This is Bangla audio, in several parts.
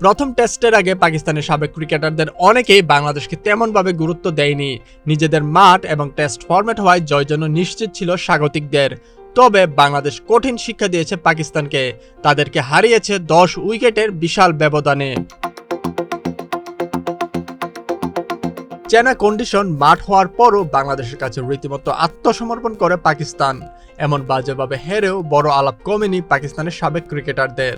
প্রথম টেস্টের আগে পাকিস্তানের সাবেক ক্রিকেটারদের অনেকেই বাংলাদেশকে তেমনভাবে গুরুত্ব দেয়নি। নিজেদের মাঠ এবং টেস্ট ফরম্যাট হওয়ায় জয় জন্য নিশ্চিত ছিল স্বাগতিকদের। তবে বাংলাদেশ কঠিন শিক্ষা দিয়েছে পাকিস্তানকে। তাদেরকে হারিয়েছে দশ উইকেটের বিশাল ব্যবধানে। চেনা কন্ডিশন মাঠ হওয়ার পরও বাংলাদেশের কাছে রীতিমতো আত্মসমর্পণ করে পাকিস্তান। এমন বাজেভাবে হেরেও বড় আলাপ কমেনি পাকিস্তানের সাবেক ক্রিকেটারদের।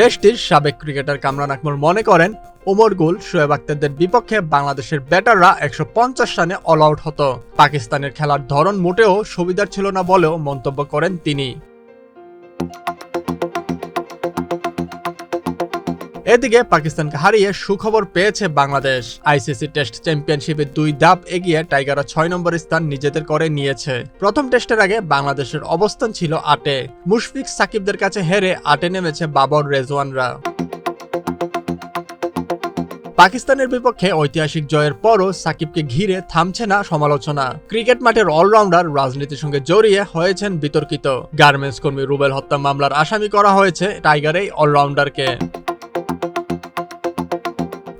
দেশটির সাবেক ক্রিকেটার কামরান আকমল মনে করেন, ওমর গুল, শোয়েব আক্তারদের বিপক্ষে বাংলাদেশের ব্যাটাররা একশো পঞ্চাশ রানে অল আউট হতো। পাকিস্তানের খেলার ধরন মোটেও সুবিধার ছিল না বলেও মন্তব্য করেন তিনি। এদিকে পাকিস্তানকে হারিয়ে সুখবর পেয়েছে বাংলাদেশ। আইসিসি টেস্ট চ্যাম্পিয়নশিপে দুই ধাপ এগিয়ে টাইগাররা ছয় নম্বর স্থান নিজেদের করে নিয়েছে। প্রথম টেস্টের আগে বাংলাদেশের অবস্থান ছিল আটে মুশফিক সাকিবদের কাছে হেরে আটে নেমেছে বাবর রেজওয়ানরা। পাকিস্তানের বিপক্ষে ঐতিহাসিক জয়ের পরও সাকিবকে ঘিরে থামছে না সমালোচনা। ক্রিকেট মাঠের অলরাউন্ডার রাজনীতির সঙ্গে জড়িয়ে হয়েছেন বিতর্কিত। গার্মেন্টস কর্মী রুবেল হত্যা মামলার আসামি করা হয়েছে টাইগার অলরাউন্ডারকে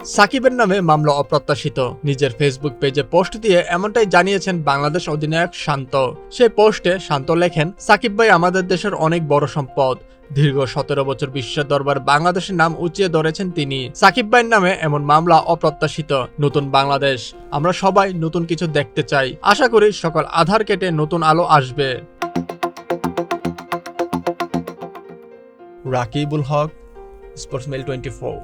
সাকিবের নামে মামলা অপ্রত্যাশিত। নিজের ফেসবুক পেজে পোস্ট দিয়ে এমনটাই জানিয়েছেন বাংলাদেশ অধিনায়ক শান্ত। সেই পোস্টে শান্ত লেখেন, সাকিব ভাই আমাদের দেশের অনেক বড় সম্পদ। দীর্ঘ সতেরো বছর বিশ্বের দরবার বাংলাদেশের নাম উঁচিয়ে ধরেছেন তিনি। সাকিব ভাইয়ের নামে এমন মামলা অপ্রত্যাশিত। নতুন বাংলাদেশ। আমরা সবাই নতুন কিছু দেখতে চাই। আশা করি সকল আধার কেটে নতুন আলো আসবে। Rakibul Haque sports mail twenty four